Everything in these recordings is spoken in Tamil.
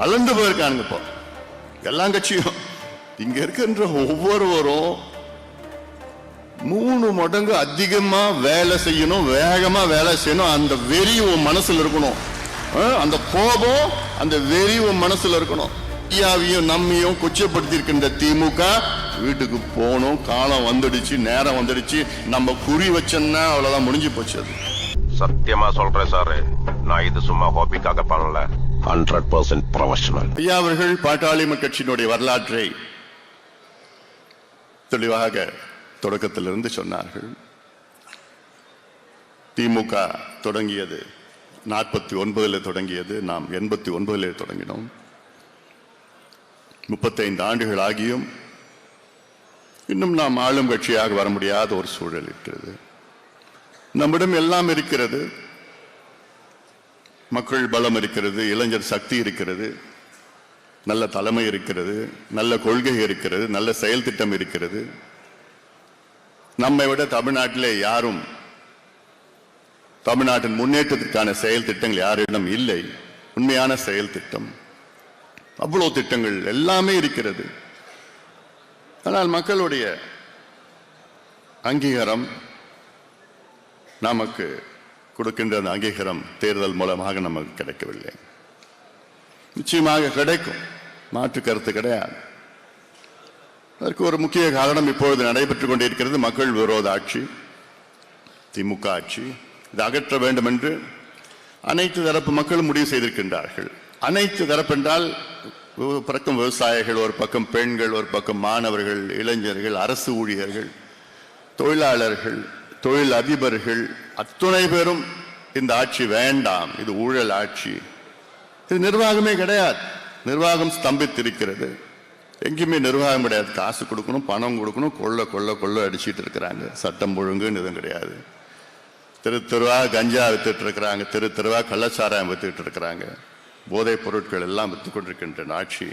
அளந்து போயிருக்கானுங்க இப்போ. எல்லா கட்சியும். இங்க இருக்கின்ற ஒவ்வொருவரும் மூணு மடங்கு அதிகமா வேலை செய்யணும் வேகமா வேலை செய்யணும். அந்த வெறி உன் மனசுல இருக்கணும். அந்த கோபம் அந்த வெறி உன் மனசுல இருக்கணும். ஐயாவையும் நம்மையும் கொச்சப்படுத்தி இருக்கின்ற திமுக வீட்டுக்கு போகணும். காலம் வந்துடுச்சு நேரம் வந்துடுச்சு. நம்ம குறி வச்சோம்னா அவ்வளவுதான் முடிஞ்சு போச்சு அது. சத்தியமா சொல்றேன் சாரு. நான் இது சும்மா ஹாபிக்காக பண்ணல. ஹண்ட்ரட் பர்சன்ட் ப்ரொஃபஷனல் ஐயா அவர்கள் பாட்டாளிம கட்சியினுடைய வரலாற்றை தெளிவாக தொடக்கத்திலிருந்து சொன்னார்கள். திமுக தொடங்கியது நாற்பத்தி ஒன்பதில் தொடங்கியது நாம் எண்பத்தி ஒன்பதில் தொடங்கினோம். முப்பத்தைந்து ஆண்டுகள் ஆகியும் இன்னும் நாம் ஆளும் கட்சியாக வர முடியாத ஒரு சூழல் இருக்கிறது. நம்மிடம் எல்லாம் இருக்கிறது. மக்கள் பலம் இருக்கிறது இளைஞர் சக்தி இருக்கிறது நல்ல தலைமை இருக்கிறது நல்ல கொள்கை இருக்கிறது நல்ல செயல் திட்டம் இருக்கிறது. நம்மை விட தமிழ்நாட்டிலே யாரும் தமிழ்நாட்டின் முன்னேற்றத்திற்கான செயல் திட்டங்கள் யாரிடம் இல்லை. உண்மையான செயல் திட்டம். அவ்வளோ திட்டங்கள் எல்லாமே இருக்கிறது. ஆனால் மக்களுடைய அங்கீகாரம் நமக்கு கொடுக்கின்ற அந்த அங்கீகாரம் தேர்தல் மூலமாக நமக்கு கிடைக்கவில்லை. நிச்சயமாக கிடைக்கும். மாற்று கருத்து கிடையாது. அதற்கு ஒரு முக்கிய காரணம் இப்பொழுது நடைபெற்றுக் கொண்டிருக்கிறது மக்கள் விரோத ஆட்சி திமுக ஆட்சி. இது அகற்ற வேண்டும் என்று அனைத்து தரப்பு மக்களும் முடிவு செய்திருக்கின்றார்கள். அனைத்து தரப்பென்றால் பிறக்கும் விவசாயிகள் ஒரு பக்கம் பெண்கள் ஒரு பக்கம் மாணவர்கள் இளைஞர்கள் அரசு ஊழியர்கள் தொழிலாளர்கள் தொழில் அதிபர்கள் அத்துணை பேரும் இந்த ஆட்சி வேண்டாம் இது ஊழல் ஆட்சி. இது நிர்வாகமே கிடையாது. நிர்வாகம் ஸ்தம்பித்திருக்கிறது. எங்கேயுமே நிர்வாகம் கிடையாது. காசு கொடுக்கணும் பணம் கொடுக்கணும் கொள்ள கொள்ள கொள்ள அடிச்சிட்டு இருக்கிறாங்க. சட்டம் ஒழுங்குன்னு எதுவும் கிடையாது. தெரு தெருவா கஞ்சா வித்துட்டு இருக்கிறாங்க. தெரு தெருவா கள்ளச்சாராயம் வித்துட்டு இருக்கிறாங்க. போதைப் பொருட்கள் எல்லாம் வித்து கொண்டிருக்கின்ற ஆட்சி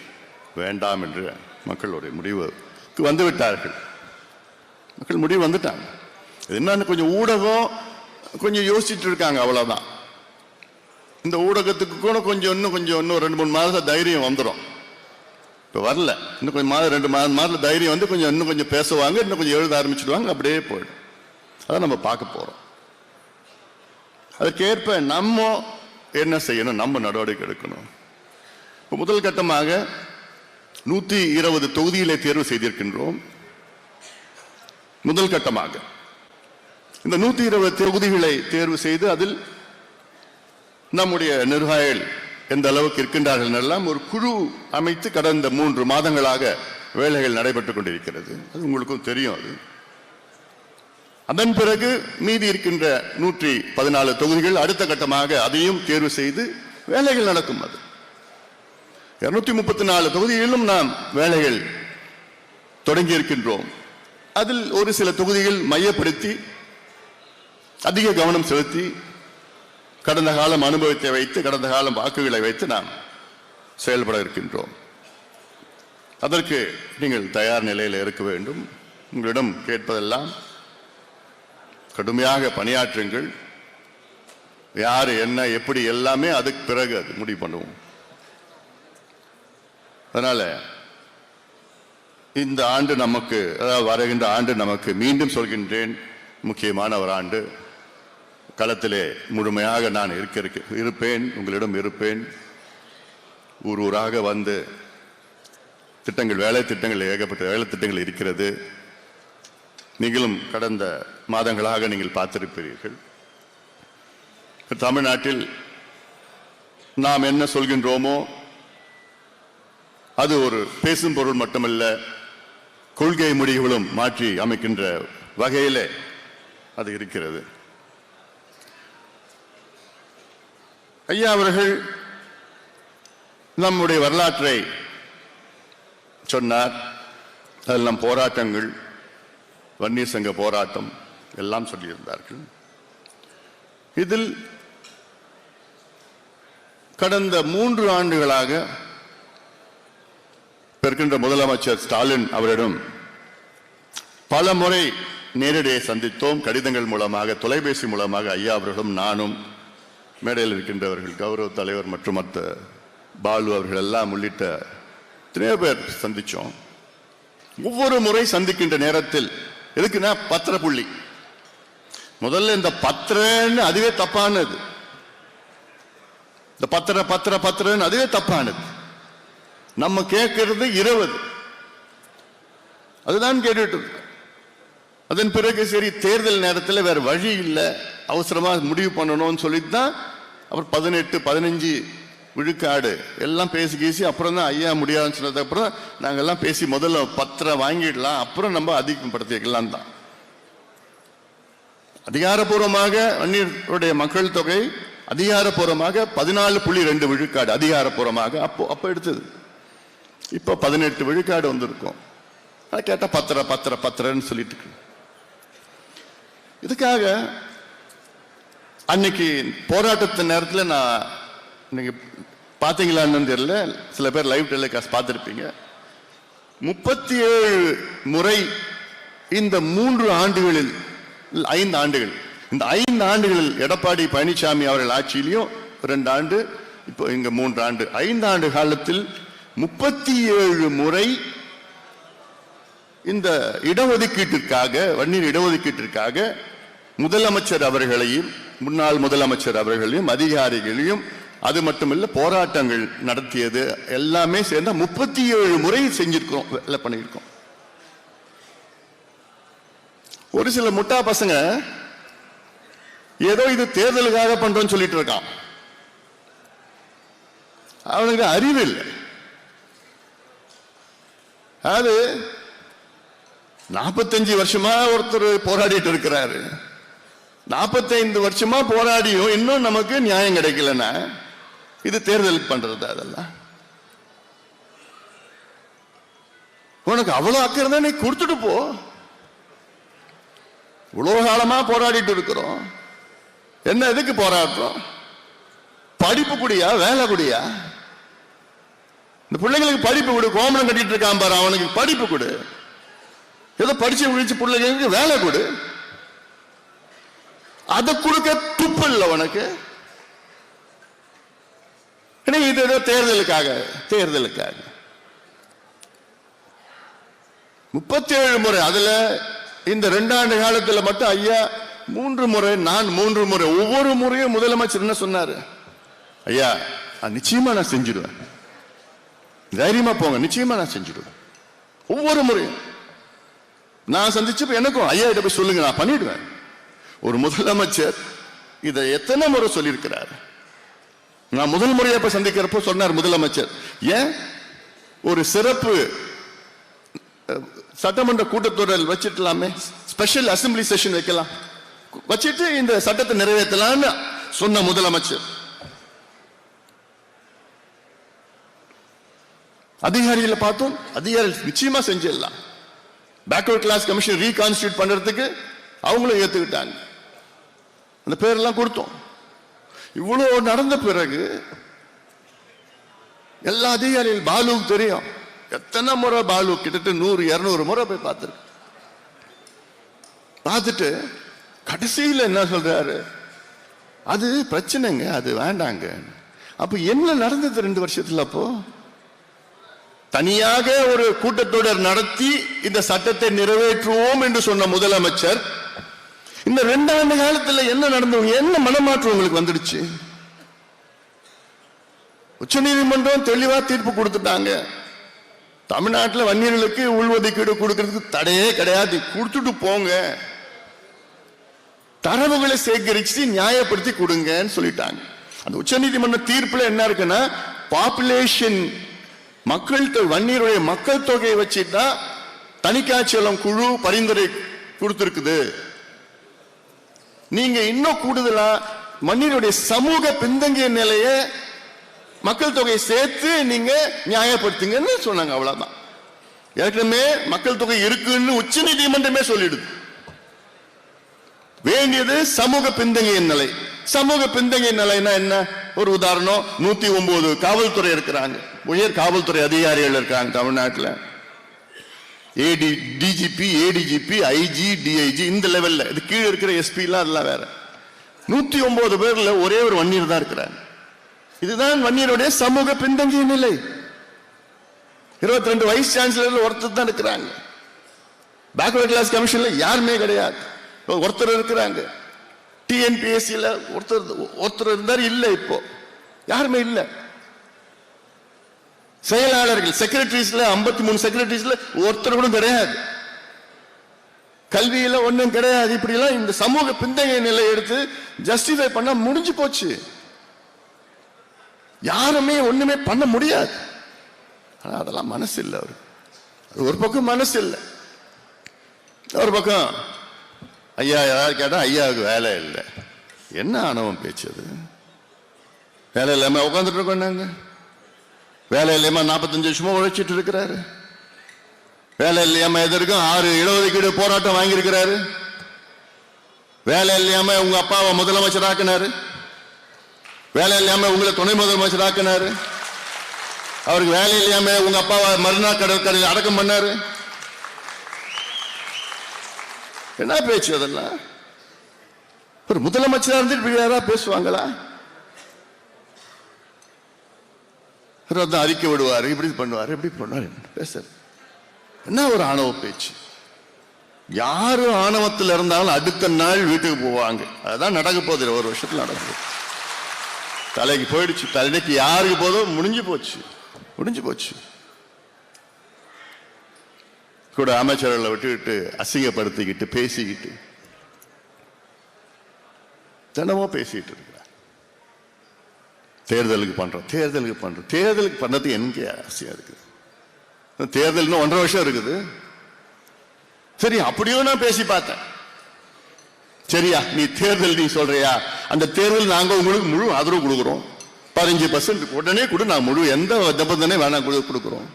வேண்டாம் என்று மக்களுடைய முடிவுக்கு வந்துவிட்டார்கள் மக்கள் முடிவு வந்துட்டாங்க. என்னன்னு கொஞ்சம் ஊடகம் கொஞ்சம் யோசிச்சுட்டு இருக்காங்க அவ்வளோதான் இந்த ஊடகத்துக்கு கூட கொஞ்சம் இன்னும் கொஞ்சம் இன்னும் ரெண்டு மூணு மாதம் தைரியம் வந்துடும் இப்போ வரல. இன்னும் கொஞ்சம் மாதம் ரெண்டு மாதம் மாதம் தைரியம் வந்து கொஞ்சம் இன்னும் கொஞ்சம் பேசுவாங்க இன்னும் கொஞ்சம் எழுத ஆரம்பிச்சிடுவாங்க அப்படியே போயிடும். அதை நம்ம பார்க்க போகிறோம் அதற்கேற்ப நம்ம என்ன செய்யணும்? நம்ம நடவடிக்கை எடுக்கணும். இப்போ முதல் கட்டமாக நூற்றி இருபது தொகுதியிலே தேர்வு செய்திருக்கின்றோம். முதல் கட்டமாக. இந்த நூத்தி இருபது தொகுதிகளை தேர்வு செய்து அதில் நம்முடைய நிர்வாகிகள் எந்த அளவுக்கு இருக்கின்றார்கள் எல்லாம் ஒரு குழு அமைத்து கடந்த மூன்று மாதங்களாக வேலைகள் நடைபெற்றுக் கொண்டிருக்கிறது. அது உங்களுக்கும் தெரியும் அது. அதன் பிறகு மீதி இருக்கின்ற நூற்றி பதினாலு தொகுதிகள் அடுத்த கட்டமாக அதையும் தேர்வு செய்து வேலைகள் நடக்கும் அது. இருநூத்தி முப்பத்தி நாலு தொகுதிகளிலும் நாம் வேலைகள் தொடங்கி இருக்கின்றோம் அதில் ஒரு சில தொகுதிகள் மையப்படுத்தி அதிக கவனம் செலுத்தி கடந்த காலம் அனுபவத்தை வைத்து கடந்த காலம் வாக்குகளை வைத்து நாம் செயல்பட இருக்கின்றோம். அதற்கு நீங்கள் தயார் நிலையில் இருக்க வேண்டும். உங்களிடம் கேட்பதெல்லாம் கடுமையாக பணியாற்றுங்கள். யார் என்ன எப்படி எல்லாமே அதுக்கு பிறகு அது முடிவு பண்ணுவோம். அதனால இந்த ஆண்டு நமக்கு அதாவது வருகின்ற ஆண்டு நமக்கு மீண்டும் சொல்கின்றேன். முக்கியமான ஒரு ஆண்டு. களத்திலே முழுமையாக நான் இருக்க இருக்க- இருப்பேன் உங்களிடம் இருப்பேன். ஊர் ஊராக வந்து திட்டங்கள் வேலை திட்டங்கள் ஏகப்பட்ட வேலை திட்டங்கள் இருக்கிறது. நீங்களும் கடந்த மாதங்களாக நீங்கள் பார்த்திருப்பீர்கள். தமிழ்நாட்டில் நாம் என்ன சொல்கின்றோமோ அது ஒரு பேசும் பொருள் மட்டுமல்ல கொள்கை முடிவுகளும் மாற்றி அமைக்கின்ற வகையிலே அது இருக்கிறது. ஐயா அவர்கள் நம்முடைய வரலாற்றை சொன்னார். அதெல்லாம் போராட்டங்கள் வன்னியர் சங்க போராட்டம் எல்லாம் சொல்லியிருந்தார்கள். இதில் கடந்த மூன்று ஆண்டுகளாக இப்ப இருக்கின்ற முதலமைச்சர் ஸ்டாலின் அவரிடம் பல முறை நேரடியை சந்தித்தோம். கடிதங்கள் மூலமாக தொலைபேசி மூலமாக ஐயா அவர்களும் நானும் மேடையில் இருக்கின்றவர்கள் கௌரவ தலைவர் மற்றும் மற்ற பாலு அவர்கள் எல்லாம் உள்ளிட்ட எத்தனையோ பேர் சந்திச்சோம். ஒவ்வொரு முறை சந்திக்கின்ற நேரத்தில் எதுக்குன்னா பத்திர புள்ளி. முதல்ல இந்த பத்திரன்னு அதுவே தப்பானது. இந்த பத்திர பத்திர பத்திரன்னு அதுவே தப்பானது. நம்ம கேட்கறது இருபது. அதுதான் கேட்டுட்டு அதன் பிறகு சரி தேர்தல் நேரத்தில் வேற வழி இல்லை. அவசரமாக முடிவு பண்ணணும்னு சொல்லிட்டு தான் அப்புறம் பதினெட்டு பதினஞ்சு விழுக்காடு எல்லாம் பேசி பேசி அப்புறம் தான் ஐயா முடியாதுன்னு சொன்னதுக்கப்புறம் அப்புறம் எல்லாம் பேசி முதல்ல பத்திரம் வாங்கிடலாம். அப்புறம் நம்ம அதிகப்படுத்திக்கலாம் தான். அதிகாரப்பூர்வமாக வன்னியருடைய மக்கள் தொகை அதிகாரப்பூர்வமாக பதினாலு புள்ளி ரெண்டு விழுக்காடு அதிகாரப்பூர்வமாக. அப்போ அப்போ எடுத்தது. இப்போ பதினெட்டு விழுக்காடு வந்திருக்கும். கேட்டால் பத்திர பத்திர பத்திரன்னு சொல்லிட்டு இதுக்காக அன்னைக்கு போராட்டத்து நேரத்தில் நான் நீங்க பார்த்தீங்களான்னு தெரியல. சில பேர் லைவ் டெலிகாஸ்ட் பார்த்துருப்பீங்க. முப்பத்தி ஏழு முறை இந்த மூன்று ஆண்டுகளில் ஐந்து ஆண்டுகள் இந்த ஐந்து ஆண்டுகளில் எடப்பாடி பழனிசாமி அவர்கள் ஆட்சியிலையும் ரெண்டு ஆண்டு இப்போ இங்க மூன்று ஆண்டு. ஐந்து ஆண்டு காலத்தில் முப்பத்தி ஏழு முறை இந்த இடஒதுக்கீட்டிற்காக வன்னியர் இடஒதுக்கீட்டிற்காக முதலமைச்சர் அவர்களையும் முன்னாள் முதலமைச்சர் அவர்களையும் அதிகாரிகளையும் அது மட்டுமல்ல போராட்டங்கள் நடத்தியது எல்லாமே சேர்ந்தா முப்பத்தி ஏழு முறை செஞ்சிருக்கிறோம் வேலை பண்ணியிருக்கோம். ஒரு சில முட்டா பசங்க ஏதோ இது தேர்தலுக்காக பண்றோம்னு சொல்லிட்டு இருக்கான். அவனுக்கு அறிவு இல்லை. அது நாற்பத்தஞ்சு வருஷமா ஒருத்தர் போராடிட்டு இருக்கிறாரு. நாற்பத்தைந்து வருஷமா போராடியும் இன்னும் நமக்கு நியாயம் கிடைக்கலன்னா இது தேர்தலுக்கு பண்றது அதெல்லாம்? உனக்கு அவ்வளவு அக்கறை தான் நீ கொடுத்துட்டு போ. இவ்வளவு காலமா போராடிட்டு இருக்கிறோம். என்ன எதுக்கு போராடுறோம்? படிப்பு குடியா வேலை குடியா? இந்த பிள்ளைங்களுக்கு படிப்பு கொடு கோமணம் கட்டிட்டு இருக்கான் பாரு அவனுக்கு படிப்பு கொடு. ஏதோ படிச்சு முடிச்சு பிள்ளைங்களுக்கு வேலை கொடு. அதை கொடுக்க துப்பு இல்லை உனக்கு. இது ஏதோ தேர்தலுக்காக தேர்தலுக்காக. முப்பத்தி ஏழு முறை அதுல இந்த ரெண்டாண்டு காலத்துல மட்டும் ஐயா மூன்று முறை நான் மூன்று முறை ஒவ்வொரு முறையும் முதலமைச்சர் என்ன சொன்னாரு? ஐயா நான் நிச்சயமா நான் செஞ்சிடுவேன். தைரியமா போங்க நிச்சயமா நான் செஞ்சிடுவேன். ஒவ்வொரு முறையும். நான் சந்திச்சப்ப எனக்கும் ஐயா இதை போய் சொல்லுங்க நான் பண்ணிடுவேன். ஒரு முதலமைச்சர் இதை எத்தனை முறை சொல்லியிருக்கிறார்? நான் முதல் முறையா போய் சந்திக்கிறப்போ சொன்னார் முதலமைச்சர். ஏன்? ஒரு சிறப்பு சட்டமன்ற கூட்டத்தொடர் வச்சிடலாமே ஸ்பெஷல் அசெம்பிளி செஷன் வைக்கலாம். வச்சிட்டு இந்த சட்டத்தை நிறைவேற்றலாம்னு சொன்ன முதலமைச்சர். அதிகாரிகளை பார்த்தோம் அதிகாரிகள் நிச்சயமா செஞ்சிடலாம் பேக்வர்ட் கிளாஸ் கமிஷன் ரீகான்ஸ்டியூட் பண்றதுக்கு அவங்களும் ஏத்துக்கிட்டாங்க. அந்த பேரெல்லாம் கொடுத்தோம். இவ்வளோ நடந்த பிறகு எல்லா அதிகாரிகள் பாலுவுக்கு தெரியும். எத்தனை முறை பாலு கிட்டத்தட்ட நூறு இருநூறு முறை போய் பார்த்துருக்கு. பார்த்துட்டு கடைசியில் என்ன சொல்றாரு? அது பிரச்சனைங்க அது வேண்டாங்க. அப்ப என்ன நடந்தது ரெண்டு வருஷத்துல அப்போ? தனியாக ஒரு கூட்டத்தொடர் நடத்தி இந்த சட்டத்தை நிறைவேற்றுவோம் என்று சொன்ன முதலமைச்சர் இந்த ரெண்டாண்டு காலத்துல என்ன நடந்தவங்க என்ன மனமாற்றம் உங்களுக்கு வந்துடுச்சு? உச்சநீதிமன்றம் தெளிவா தீர்ப்பு கொடுத்துட்டாங்க. தமிழ்நாட்டில் வன்னியர்களுக்கு உள்ஒதுக்கீடு கொடுக்கறதுக்கு தடையே கிடையாது. கொடுத்துட்டு போங்க. தரவுகளை சேகரிச்சு நியாயப்படுத்தி கொடுங்கன்னு சொல்லிட்டாங்க. அந்த உச்சநீதிமன்ற தீர்ப்புல என்ன இருக்குன்னா பாப்புலேஷன் மக்கள் வன்னியருடைய மக்கள் தொகையை வச்சுதான் தனிக்காட்சியலம் குழு பரிந்துரை கொடுத்துருக்குது. நீங்க இன்னும் கூடுதலா மண்ணினுடைய சமூக பின்தங்கிய நிலையை மக்கள் தொகையை சேர்த்து நீங்க நியாயப்படுத்துங்கன்னு சொன்னாங்க அவ்வளவுதான். ஏற்கனவே மக்கள் தொகை இருக்குன்னு உச்ச நீதிமன்றமே சொல்லிடுது. வேண்டியது சமூக பின்தங்கிய நிலை. சமூக பின்தங்கிய நிலைன்னா என்ன? ஒரு உதாரணம் நூத்தி ஒன்பது காவல்துறை இருக்கிறாங்க. உயர் காவல்துறை அதிகாரிகள் இருக்காங்க தமிழ்நாட்டில். A D DGP ADGP IG DIG இந்த லெவலில் இது கீழே இருக்கிற எஸ்பிலாம் அதெல்லாம் வேற. நூற்றி ஒன்பது பேரில் ஒரே ஒரு வன்னியர் தான் இருக்கிறாங்க இதுதான் வன்னியருடைய சமூக பின்தங்கிய நிலை. இருபத்தி ரெண்டு வைஸ் சான்சலர் ஒருத்தர் தான் இருக்கிறாங்க. பேக்வர்ட் கிளாஸ் கமிஷன்ல யாருமே கிடையாது. ஒருத்தர் இருக்கிறாங்க. டிஎன்பிஎஸ்சியில் ஒருத்தர் ஒருத்தர் இருந்தார் இல்லை இப்போ. யாருமே இல்லை. செயலாளர்கள் செக்ரட்டரிஸ்ல ஐம்பத்தி மூணு செக்ரட்டரிஸ்ல ஒருத்தர் கூட கிடையாது. கல்வியில ஒன்றும் கிடையாது. இப்படி எல்லாம் இந்த சமூக பிந்தைய நிலை எடுத்து ஜஸ்டிஃபை பண்ண முடிஞ்சு போச்சு. யாருமே ஒண்ணுமே பண்ண முடியாது. ஆனா அதெல்லாம் மனசு இல்லை அவரு அது ஒரு பக்கம் மனசு இல்லை. ஒரு பக்கம் ஐயா யார் கேட்டா ஐயாவுக்கு வேலை இல்லை. என்ன ஆணவம் பேச்சு அது? வேலை இல்லாம உட்காந்துட்டு இருக்கோம் நாங்கள் வேலை இல்லாம நாற்பத்தஞ்சு வருஷமா உழைச்சிட்டு இருக்கிறாரு. வேலை இல்லாம எதற்கும் ஆறு இடஒதுக்கீடு போராட்டம் வாங்கியிருக்கிறாரு. வேலை இல்லாம உங்க அப்பாவை முதலமைச்சர் ஆக்கினாரு வேலை இல்லாம உங்களை துணை முதலமைச்சர் ஆக்கினாரு அவருக்கு வேலை இல்லாம உங்க அப்பாவை மறுநாள் கடற்கரையில் அடக்கம் பண்ணாரு. என்ன பேச்சு அதெல்லாம்? ஒரு முதலமைச்சரா இருந்துட்டு இப்படி பேசுவாங்களா? இவர் வந்து அறிக்கை விடுவார் இப்படி பண்ணுவார் இப்படி பண்ணுவார். பேச என்ன ஒரு ஆணவ பேச்சு? யாரு ஆணவத்தில் இருந்தாலும் அடுத்த நாள் வீட்டுக்கு போவாங்க. அதுதான் நடக்க போகுது ஒரு வருஷத்துல நடக்குது தலைக்கு போயிடுச்சு தலைக்கு யாருக்கு போதோ முடிஞ்சு போச்சு. முடிஞ்சு போச்சு. கூட அமைச்சர்களை விட்டுக்கிட்டு அசிங்கப்படுத்திக்கிட்டு பேசிக்கிட்டு தினமும் பேசிக்கிட்டு இருக்கு தேர்தலுக்கு பண்ணுறோம் தேர்தலுக்கு பண்ணுறோம் தேர்தலுக்கு பண்ணுறது எனக்கு ஆசையாக இருக்குது தேர்தல் இன்னும் ஒன்றரை வருஷம் இருக்குது. சரி அப்படியும் நான் பேசி பார்த்தேன். சரியா நீ தேர்தல் நீ சொல்றியா? அந்த தேர்தல் நாங்கள் உங்களுக்கு முழு ஆதரவு கொடுக்குறோம். பதினஞ்சு பர்சன்ட் உடனே கூட நான் முழு எந்த நிபந்தனை வேணாம் கொடுக்குறோம்.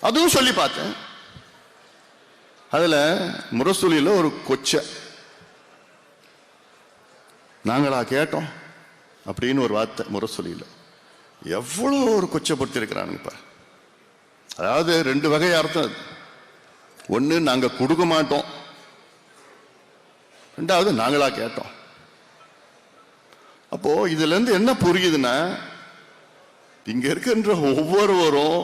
அதுவும் சொல்லி பார்த்தேன். அதில் முரசொலியில் ஒரு கொச்சை. நாங்களா கேட்டோம். அப்படின்னு ஒரு வார்த்தை முரசொலியில் எவ்வளோ ஒரு கொச்சப்படுத்தி இருக்கிறானுங்க அதாவது ரெண்டு வகை அர்த்தம் அது. ஒன்று நாங்கள் கொடுக்க மாட்டோம். ரெண்டாவது நாங்களாக கேட்டோம். அப்போது இதுலேருந்து என்ன புரியுதுன்னா இங்கே இருக்கின்ற ஒவ்வொருவரும்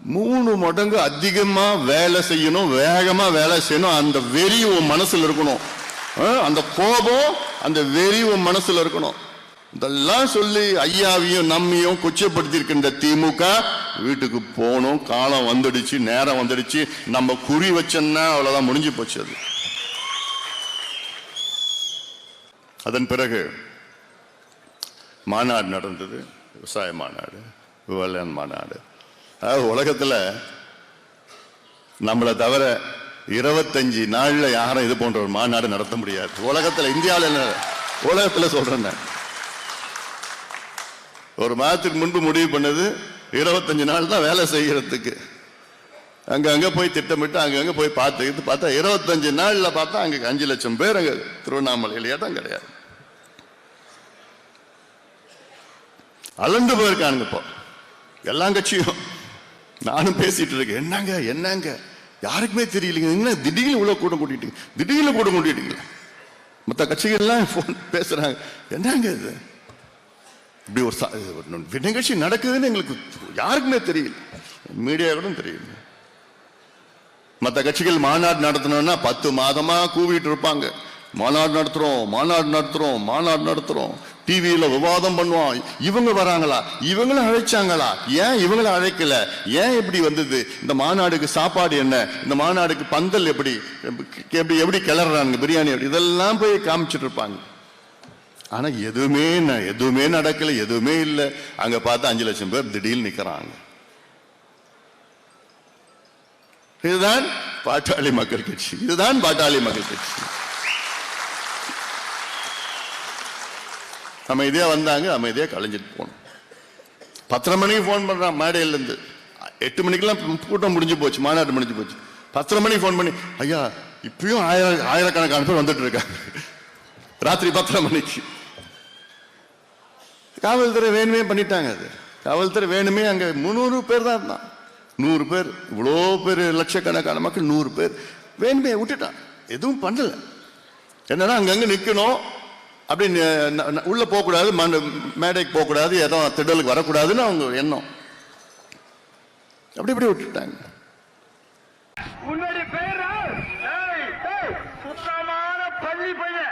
மூணு மடங்கு அதிகமாக வேலை செய்யணும் வேகமாக வேலை செய்யணும் அந்த வெறி உன் மனசில் இருக்கணும். அந்த கோபம் அந்த வெறி உன் மனசுல இருக்கணும். இதெல்லாம் சொல்லி ஐயாவையும் நம்மையும் கொச்சப்படுத்தியிருக்கின்ற திமுக வீட்டுக்கு போகணும் காலம் வந்துடுச்சு நேரம் வந்துடுச்சு. நம்ம குறி வச்சோம்னா அவ்வளோதான் முடிஞ்சு போச்சு அது. அதன் பிறகு மாநாடு நடந்தது. விவசாய மாநாடு விவசாய மாநாடு. அதாவது உலகத்துல நம்மளை தவிர இருபத்தஞ்சு நாள்ல யாரும் இது போன்ற ஒரு மாநாடு நடத்த முடியாது. உலகத்துல இந்தியாவில் இல்ல, உலகத்துல சொல்றேன் நான். ஒரு மாதத்துக்கு முன்பு முடிவு பண்ணது இருபத்தஞ்சு நாள் தான் வேலை செய்யறதுக்கு. அங்கங்கே போய் திட்டமிட்டு அங்கங்கே அங்க போய் பார்த்துக்கிட்டு பார்த்தா இருபத்தஞ்சு நாள்ல பார்த்தா அங்க அஞ்சு லட்சம் பேர் அங்கே திருவண்ணாமலையிலேயே தான் கிடையாது. அலண்டு போயிருக்கானுங்க இப்போ. எல்லா கட்சியும். நானும் பேசிட்டு இருக்கேன். என்னங்க என்னங்க? யாருக்குமே தெரியலைங்க. என்ன திடீர்னு உள்ள கூட்டம் கூட்டிட்டீங்க? திடீர்னு கூட்டம் கூட்டிட்டீங்க. மற்ற கட்சிகள்லாம் ஃபோன் பேசுறாங்க. என்னங்க இது? இப்படி ஒரு ச- நிகழ்ச்சி நடக்குதுன்னு எங்களுக்கு யாருக்குமே தெரியல. மீடியாவுக்கும் தெரியல. மற்ற கட்சிகள் மாநாடு நடத்தணும்னா பத்து மாதமா கூவிட்டு இருப்பாங்க. மாநாடு நடத்துறோம் மாநாடு நடத்துறோம் மாநாடு நடத்துறோம். டிவியில் விவாதம் பண்ணுவோம் இவங்க வராங்களா? இவங்களும் அழைச்சாங்களா? ஏன் இவங்களை அழைக்கல? ஏன் இப்படி வந்தது? இந்த மாநாடுக்கு சாப்பாடு என்ன? இந்த மாநாடுக்கு பந்தல் எப்படி? எப்படி எப்படி கிளறாங்க பிரியாணி? எப்படி? இதெல்லாம் போய் காமிச்சிட்டு இருப்பாங்க. ஆனால் எதுவுமே எதுவுமே நடக்கலை எதுவுமே இல்லை. அங்கே பார்த்தா அஞ்சு லட்சம் பேர் திடீர்னு நிற்கிறாங்க இதுதான் பாட்டாளி மக்கள் கட்சி. இதுதான் பாட்டாளி மக்கள் கட்சி. அமைதியா வந்தாங்க அமைதியா கலைஞ்சிட்டு போனோம். பத்தரை மணிக்கு ஃபோன் பண்றான் மேடையிலேருந்து எட்டு மணிக்கெல்லாம் கூட்டம் முடிஞ்சு போச்சு மாநாடு முடிஞ்சு போச்சு. பத்தரை மணிக்கு ஃபோன் பண்ணி ஐயா இப்பயும் ஆயிரம் ஆயிரக்கணக்கான பேர் வந்துட்டு இருக்காங்க. ராத்திரி பத்தரை மணிக்கு காவல்துறை வேணுமே பண்ணிட்டாங்க அது. காவல்துறை வேணுமே அங்க முந்நூறு பேர் தான் இருந்தான். நூறு பேர் இவ்வளோ பேர் லட்சக்கணக்கான மக்கள் நூறு பேர். வேணுமே விட்டுட்டான். எதுவும் பண்ணல. என்னன்னா அங்கங்க நிக்கணும். அப்படி உள்ளே உள்ள போகக்கூடாது மண் மேடைக்கு போகக்கூடாது ஏதோ திடலுக்கு வரக்கூடாதுன்னு அவங்க எண்ணம். அப்படி இப்படி விட்டுட்டாங்க. உன்னுடைய பேரா சுத்தமான பள்ளி பையன்.